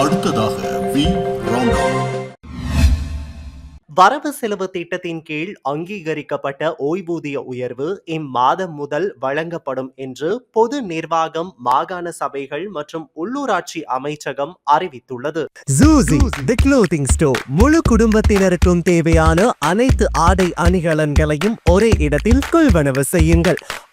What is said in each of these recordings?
அடுத்ததாக we. Round வரவு செலவு திட்டத்தின் கீழ் அங்கீகரிக்கப்பட்ட ஓய்வூதிய உயர்வு இம்மாதம் முதல் வழங்கப்படும் என்று பொது நிர்வாகம் மாகாண சபைகள் மற்றும் உள்ளூராட்சி அமைச்சகம் அறிவித்துள்ளது. ஜூசி தி க்ளோத்திங் ஸ்டோர் முழு குடும்பத்தினருக்கும் தேவையான அனைத்து ஆடை அணிகலன்களையும் ஒரே இடத்தில் கொள்வனவு செய்யுங்கள்.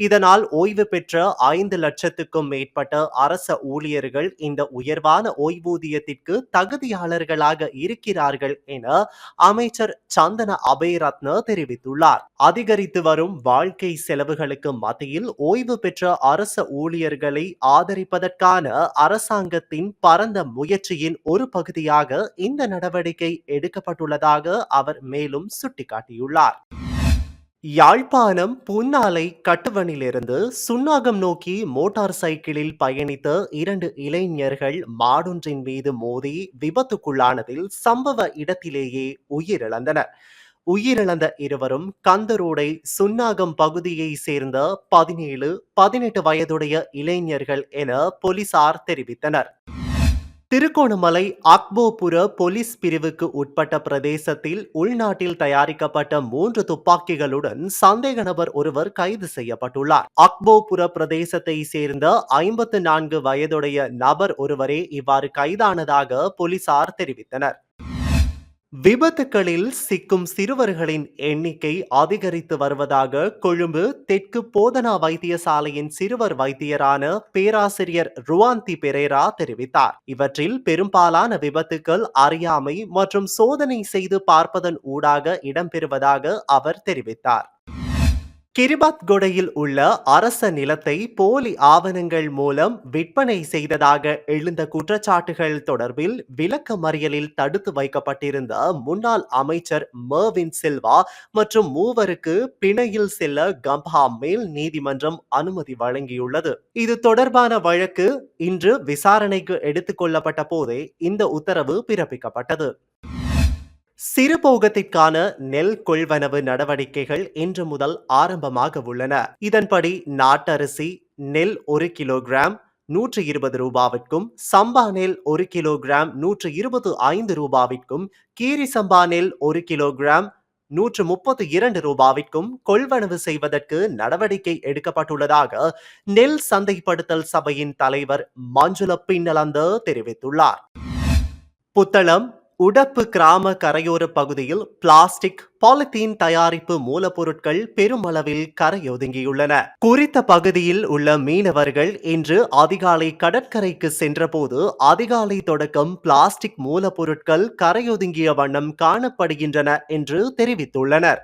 இதனால் ஓய்வு பெற்ற ஐந்து லட்சத்துக்கும் மேற்பட்ட அரச ஊழியர்கள் இந்த உயர்வான ஓய்வூதியத்திற்கு தகுதியாளர்களாக இருக்கிறார்கள் என அமைச்சர் சந்தன அபயரத்ன தெரிவித்துள்ளார். அதிகரித்து வரும் வாழ்க்கை செலவுகளுக்கு மத்தியில் ஓய்வு பெற்ற அரச ஊழியர்களை ஆதரிப்பதற்கான அரசாங்கத்தின் பரந்த முயற்சியின் ஒரு பகுதியாக இந்த நடவடிக்கை எடுக்கப்பட்டுள்ளதாக அவர் மேலும் சுட்டிக்காட்டியுள்ளார். யாழ்ப்பாணம் புன்னாலை கட்டுவனிலிருந்து சுன்னாகம் நோக்கி மோட்டார் சைக்கிளில் பயணித்த இரண்டு இளைஞர்கள் மாடொன்றின் மீது மோதி விபத்துக்குள்ளானதில் சம்பவ இடத்திலேயே உயிரிழந்தனர். உயிரிழந்த இருவரும் கந்தரோடை சுன்னாகம் பகுதியை சேர்ந்த பதினேழு பதினெட்டு வயதுடைய இளைஞர்கள் என போலீசார் தெரிவித்தனர். திருகோணமலை அக்போபுர போலீஸ் பிரிவுக்கு உட்பட்ட பிரதேசத்தில் உள்நாட்டில் தயாரிக்கப்பட்ட மூன்று துப்பாக்கிகளுடன் சந்தேக நபர் ஒருவர் கைது செய்யப்பட்டுள்ளார். அக்போபுர பிரதேசத்தை சேர்ந்த ஐம்பத்து நான்கு வயதுடைய நபர் ஒருவரே இவ்வாறு கைதானதாக போலீசார் தெரிவித்தனர். விபத்துகளில் சிக்கும் சிறுவர்களின் எண்ணிக்கை அதிகரித்து வருவதாக கொழும்பு தெற்கு போதனா வைத்தியசாலையின் சிறுவர் வைத்தியரான பேராசிரியர் ருவாந்தி பெரேரா தெரிவித்தார். இவற்றில் பெரும்பாலான விபத்துக்கள் அறியாமை மற்றும் சோதனை செய்து பார்ப்பதன் ஊடாக இடம்பெறுவதாக அவர் தெரிவித்தார். கிரிபாத் கொடையில் உள்ள அரச நிலத்தை போலி ஆவணங்கள் மூலம் விற்பனை செய்ததாக எழுந்த குற்றச்சாட்டுகள் தொடர்பில் விளக்க மறியலில் தடுத்து வைக்கப்பட்டிருந்த முன்னாள் அமைச்சர் மர்வின் சில்வா மற்றும் மூவருக்கு பிணையில் செல்ல கம்பா மேல் நீதிமன்றம் அனுமதி வழங்கியுள்ளது. இது தொடர்பான வழக்கு இன்று விசாரணைக்கு எடுத்துக் கொள்ளப்பட்ட போதே இந்த உத்தரவு பிறப்பிக்கப்பட்டது. சிறுபோகத்திற்கான நெல் கொள்வனவு நடவடிக்கைகள் இன்று முதல் ஆரம்பமாக உள்ளன. இதன்படி நாட்டரிசி நெல் ஒரு கிலோகிராம் நூற்று இருபது ரூபாவிற்கும் சம்பா நெல் ஒரு கிலோகிராம் நூற்று இருபது ஐந்து ரூபாவிற்கும் கீரி சம்பா நெல் ஒரு கிலோகிராம் நூற்று முப்பத்து இரண்டு ரூபாவிற்கும் கொள்வனவு செய்வதற்கு நடவடிக்கை எடுக்கப்பட்டுள்ளதாக நெல் சந்தைப்படுத்தல் சபையின் தலைவர் மஞ்சுள பின்னலந்த தெரிவித்துள்ளார். புத்தளம் உடப்பு கிராம கரையோர பகுதியில் பிளாஸ்டிக் பாலித்தீன் தயாரிப்பு மூலப்பொருட்கள் பெருமளவில் கரையொதுங்கியுள்ளன. குறித்த பகுதியில் உள்ள மீனவர்கள் இன்று அதிகாலை கடற்கரைக்கு சென்றபோது அதிகாலை தொடக்கம் பிளாஸ்டிக் மூலப்பொருட்கள் கரையொதுங்கிய வண்ணம் காணப்படுகின்றன என்று தெரிவித்துள்ளனர்.